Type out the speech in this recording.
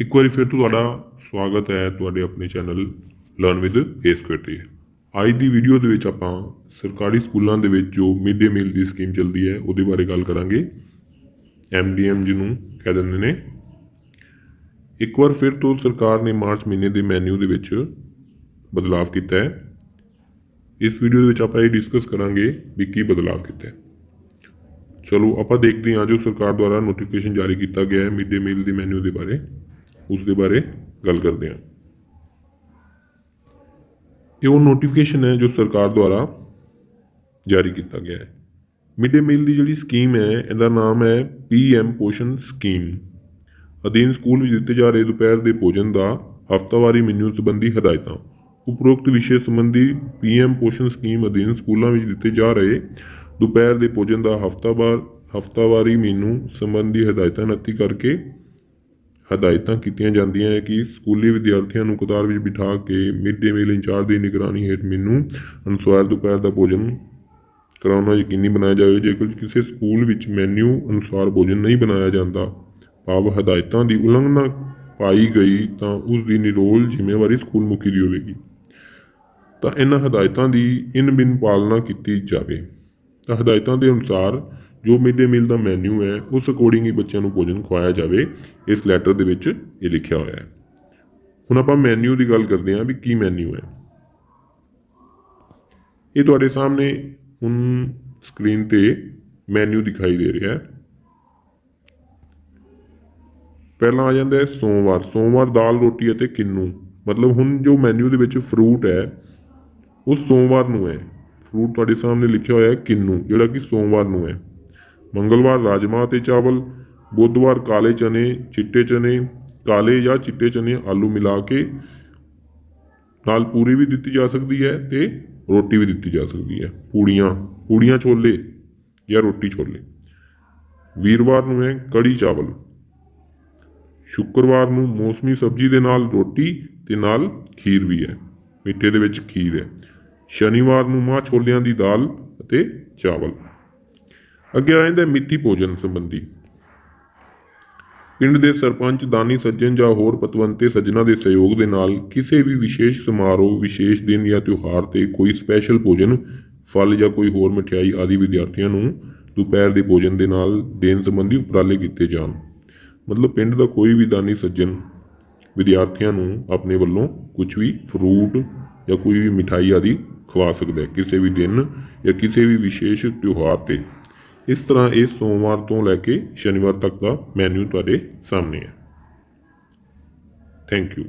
ਇੱਕ ਵਾਰੀ ਫਿਰ ਤੋਂ ਤੁਹਾਡਾ ਸਵਾਗਤ ਹੈ ਤੁਹਾਡੇ ਆਪਣੇ ਚੈਨਲ ਲਰਨ ਵਿਦ ਏਸਕੁਇਟ ਤੇ। ਅੱਜ ਦੀ ਵੀਡੀਓ ਦੇ ਵਿੱਚ ਆਪਾਂ ਸਰਕਾਰੀ ਸਕੂਲਾਂ ਦੇ ਵਿੱਚ ਜੋ ਮਿਡ ਡੇ ਮੀਲ ਦੀ ਸਕੀਮ ਚੱਲਦੀ ਹੈ, ਉਹਦੇ ਬਾਰੇ ਗੱਲ ਕਰਾਂਗੇ। ਐਮਡੀਐਮ ਜਿਹਨੂੰ ਕਹਿ ਦਿੰਦੇ ਨੇ। ਇੱਕ ਵਾਰ ਫਿਰ ਤੋਂ ਸਰਕਾਰ ਨੇ ਮਾਰਚ ਮਹੀਨੇ ਦੇ ਮੈਨੂ ਦੇ ਵਿੱਚ ਬਦਲਾਅ ਕੀਤਾ ਹੈ। ਇਸ ਵੀਡੀਓ ਦੇ ਵਿੱਚ ਆਪਾਂ ਇਹ ਡਿਸਕਸ ਕਰਾਂਗੇ ਵੀ ਕੀ ਬਦਲਾਅ ਕੀਤਾ ਹੈ। ਚਲੋ, ਆਪਾਂ ਦੇਖਦੇ ਹਾਂ ਜੋ ਸਰਕਾਰ ਦੁਆਰਾ ਨੋਟੀਫਿਕੇਸ਼ਨ ਜਾਰੀ ਕੀਤਾ ਗਿਆ ਹੈ ਮਿਡ ਡੇ ਮੀਲ ਦੇ ਮੈਨੂ ਦੇ ਬਾਰੇ। ਉਸ ਦੇ ਬਾਰੇ ਗੱਲ ਕਰਦੇ ਹਾਂ। ਇਹ ਉਹ ਨੋਟੀਫਿਕੇਸ਼ਨ ਹੈ ਜੋ ਸਰਕਾਰ ਦੁਆਰਾ ਜਾਰੀ ਕੀਤਾ ਗਿਆ ਹੈ। ਮਿਡ ਡੇ ਮੀਲ ਦੀ ਜਿਹੜੀ ਸਕੀਮ ਹੈ, ਇਹਦਾ ਨਾਮ ਹੈ ਪੀਐਮ ਪੋਸ਼ਣ ਸਕੀਮ ਅਧੀਨ ਸਕੂਲ ਵਿੱਚ ਦਿੱਤੇ ਜਾ ਰਹੇ ਦੁਪਹਿਰ ਦੇ ਭੋਜਨ ਦਾ ਹਫ਼ਤਾਵਾਰੀ ਮੈਨੂ ਸੰਬੰਧੀ ਹਦਾਇਤਾਂ। ਉਪਰੋਕਤ ਵਿਸ਼ੇ ਸੰਬੰਧੀ ਪੀਐਮ ਪੋਸ਼ਣ ਸਕੀਮ ਅਧੀਨ ਸਕੂਲਾਂ ਵਿੱਚ ਦਿੱਤੇ ਜਾ ਰਹੇ ਦੁਪਹਿਰ ਦੇ ਭੋਜਨ ਦਾ ਹਫ਼ਤਾਵਾਰ ਹਫ਼ਤਾਵਾਰੀ ਮੈਨੂ ਸੰਬੰਧੀ ਹਦਾਇਤਾਂ ਨੱਤੀ ਕਰਕੇ ਹਦਾਇਤਾਂ ਕੀਤੀਆਂ ਜਾਂਦੀਆਂ ਹੈ ਕਿ ਸਕੂਲੀ ਵਿਦਿਆਰਥੀਆਂ ਨੂੰ ਕਤਾਰ ਵਿੱਚ ਬਿਠਾ ਕੇ ਮਿਡ ਡੇ ਮੀਲ ਇੰਚਾਰਜ ਦੀ ਨਿਗਰਾਨੀ ਹੇਠ ਮੈਨੂ ਅਨੁਸਾਰ ਦੁਪਹਿਰ ਦਾ ਭੋਜਨ ਕਰਾਉਣਾ ਯਕੀਨੀ ਬਣਾਇਆ ਜਾਵੇ। ਜੇਕਰ ਕਿਸੇ ਸਕੂਲ ਵਿੱਚ ਮੈਨੂ ਅਨੁਸਾਰ ਭੋਜਨ ਨਹੀਂ ਬਣਾਇਆ ਜਾਂਦਾ, ਭਾਵ ਹਦਾਇਤਾਂ ਦੀ ਉਲੰਘਣਾ ਪਾਈ ਗਈ, ਤਾਂ ਉਸ ਦੀ ਨਿਰੋਲ ਜ਼ਿੰਮੇਵਾਰੀ ਸਕੂਲ ਮੁਖੀ ਦੀ ਹੋਵੇਗੀ। ਤਾਂ ਇਹਨਾਂ ਹਦਾਇਤਾਂ ਦੀ ਇਨ ਬਿਨ ਪਾਲਣਾ ਕੀਤੀ ਜਾਵੇ। ਤਾਂ ਹਦਾਇਤਾਂ ਦੇ ਅਨੁਸਾਰ ਜੋ ਮਿਡ ਡੇ ਮੀਲ ਦਾ ਮੈਨੂ ਹੈ, ਉਸ ਅਕੋਰਡਿੰਗ ਹੀ ਬੱਚਿਆਂ ਨੂੰ ਭੋਜਨ ਖਵਾਇਆ ਜਾਵੇ, ਇਸ ਲੈਟਰ ਦੇ ਵਿੱਚ ਇਹ ਲਿਖਿਆ ਹੋਇਆ ਹੈ। ਹੁਣ ਆਪਾਂ ਮੈਨੂ ਦੀ ਗੱਲ ਕਰਦੇ ਹਾਂ ਵੀ ਕੀ ਮੈਨੂ ਹੈ। ਇਹ ਤੁਹਾਡੇ ਸਾਹਮਣੇ ਹੁਣ ਸਕਰੀਨ ਤੇ ਮੈਨੂ ਦਿਖਾਈ ਦੇ ਰਿਹਾ ਹੈ। ਪਹਿਲਾਂ ਆ ਜਾਂਦਾ ਹੈ ਸੋਮਵਾਰ। ਸੋਮਵਾਰ ਦਾਲ, ਰੋਟੀ ਅਤੇ ਕਿੰਨੂ। ਮਤਲਬ ਹੁਣ ਜੋ ਮੈਨੂ ਦੇ ਵਿੱਚ ਫਰੂਟ ਹੈ, ਉਹ ਸੋਮਵਾਰ ਨੂੰ ਹੈ। ਫਰੂਟ ਤੁਹਾਡੇ ਸਾਹਮਣੇ ਲਿਖਿਆ ਹੋਇਆ ਹੈ ਕਿੰਨੂ, ਜਿਹੜਾ ਕਿ ਸੋਮਵਾਰ ਨੂੰ ਹੈ। ਮੰਗਲਵਾਰ ਰਾਜਮਾ ਅਤੇ ਚਾਵਲ, ਬੁੱਧਵਾਰ ਕਾਲੇ ਚਨੇ, ਚਿੱਟੇ ਚਨੇ, ਕਾਲੇ ਜਾਂ ਚਿੱਟੇ ਚਨੇ ਆਲੂ ਮਿਲਾ ਕੇ ਨਾਲ ਪੂਰੀ ਵੀ ਦਿੱਤੀ ਜਾ ਸਕਦੀ ਹੈ ਤੇ ਰੋਟੀ ਵੀ ਦਿੱਤੀ ਜਾ ਸਕਦੀ ਹੈ। ਪੂੜੀਆਂ ਪੂੜੀਆਂ ਛੋਲੇ ਜਾਂ ਰੋਟੀ ਛੋਲੇ। ਵੀਰਵਾਰ ਨੂੰ ਹੈ ਕੜੀ ਚਾਵਲ। ਸ਼ੁੱਕਰਵਾਰ ਨੂੰ ਮੌਸਮੀ ਸਬਜ਼ੀ ਦੇ ਨਾਲ ਰੋਟੀ ਤੇ ਨਾਲ ਖੀਰ ਵੀ ਹੈ। ਮਿੱਠੇ ਦੇ ਵਿੱਚ ਖੀਰ ਹੈ। ਸ਼ਨੀਵਾਰ ਨੂੰ ਮਾਂ ਛੋਲਿਆਂ ਦੀ ਦਾਲ ਅਤੇ ਚਾਵਲ। ਅੱਗੇ ਆ ਜਾਂਦਾ ਹੈ ਭੋਜਨ ਸੰਬੰਧੀ। ਪਿੰਡ ਦੇ ਸਰਪੰਚ, ਦਾਨੀ ਸੱਜਣ ਜਾਂ ਹੋਰ ਪਤਵੰਤੇ ਸੱਜਣਾ ਦੇ ਸਹਿਯੋਗ ਦੇ ਨਾਲ ਕਿਸੇ ਵੀ ਵਿਸ਼ੇਸ਼ ਸਮਾਰੋਹ, ਵਿਸ਼ੇਸ਼ ਦਿਨ ਜਾਂ ਤਿਉਹਾਰ ਤੇ ਕੋਈ ਸਪੈਸ਼ਲ ਭੋਜਨ, ਫਲ ਜਾਂ ਕੋਈ ਹੋਰ ਮਠਿਆਈ ਆਦਿ ਵਿਦਿਆਰਥੀਆਂ ਨੂੰ ਦੁਪਹਿਰ ਦੇ ਭੋਜਨ ਦੇ ਨਾਲ ਦੇਣ ਸੰਬੰਧੀ ਉਪਰਾਲੇ ਕੀਤੇ ਜਾਣ। ਮਤਲਬ ਪਿੰਡ ਦਾ ਕੋਈ ਵੀ ਦਾਨੀ ਸੱਜਣ ਵਿਦਿਆਰਥੀਆਂ ਨੂੰ ਆਪਣੇ ਵੱਲੋਂ ਕੁਝ ਵੀ ਫਰੂਟ ਜਾਂ ਕੋਈ ਵੀ ਮਿਠਾਈ ਆਦਿ ਖਵਾ ਸਕਦਾ ਹੈ। ਕਿਸੇ ਵੀ ਦਿਨ ਜਾਂ ਕਿਸੇ ਵੀ ਵਿਸ਼ੇਸ਼ ਤਿਉਹਾਰ ਤੇ। ਇਸ ਤਰ੍ਹਾਂ ਇਹ ਸੋਮਵਾਰ ਤੋਂ ਲੈ ਕੇ ਸ਼ਨੀਵਾਰ ਤੱਕ ਦਾ ਮੈਨੂ ਤੁਹਾਡੇ ਸਾਹਮਣੇ ਹੈ। Thank you